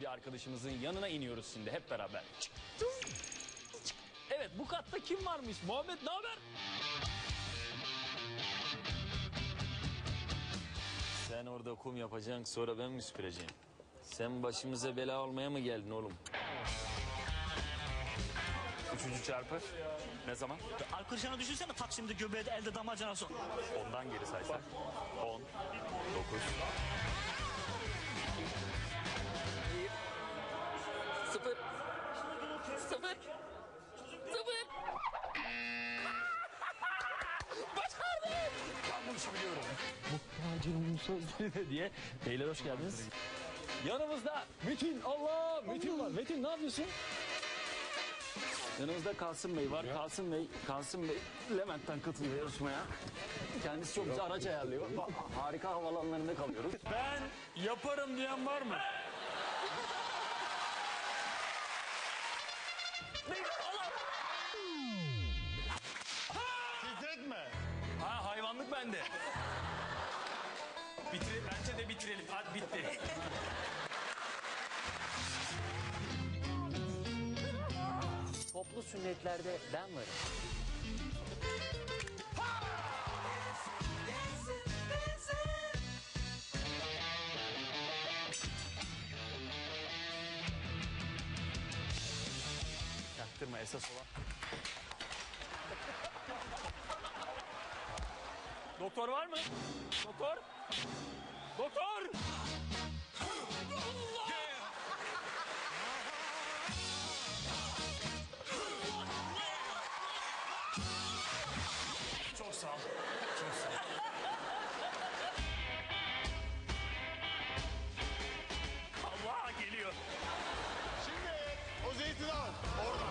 Bir arkadaşımızın yanına iniyoruz şimdi hep beraber. Çık. Evet bu katta kim varmış? Muhammed ne haber? Sen orada kum yapacaksın sonra ben mi süpüreceğim? Sen başımıza bela olmaya mı geldin oğlum? Üçüncü çarpı. Ne zaman? Alkırşan'ı düşünsene Taksim'de göbeğde elde damacanası. Ondan geri saysak. 10, 9, Sıfır. Sıfır. Sıfır. diye. Beyler hoş geldiniz. Yanımızda Metin Allah Metin var. Metin ne yapıyorsun? Yanımızda Kasım Bey var. Kasım Bey, Kasım Bey Levent'ten katılıyor yarışmaya. Kendisi çok güzel araç ayarlıyor. Ba- Harika havalanlarında kalıyoruz. Ben yaparım diyen var mı? Ha hayvanlık bende. Bitir, bence de bitirelim. Hadi bitti. Toplu sünnetlerde ben varım. Çaktırma esas olan. Doktor var mı? Doktor? Doktor! Sağ ol. Çok sağ ol. Allah geliyor. Şimdi o zeytini al. Orada.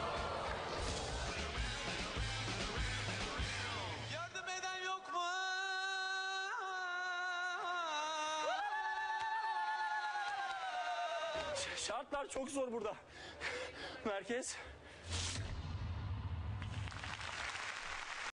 Yardım eden yok mu? Şartlar çok zor burada. Merkez.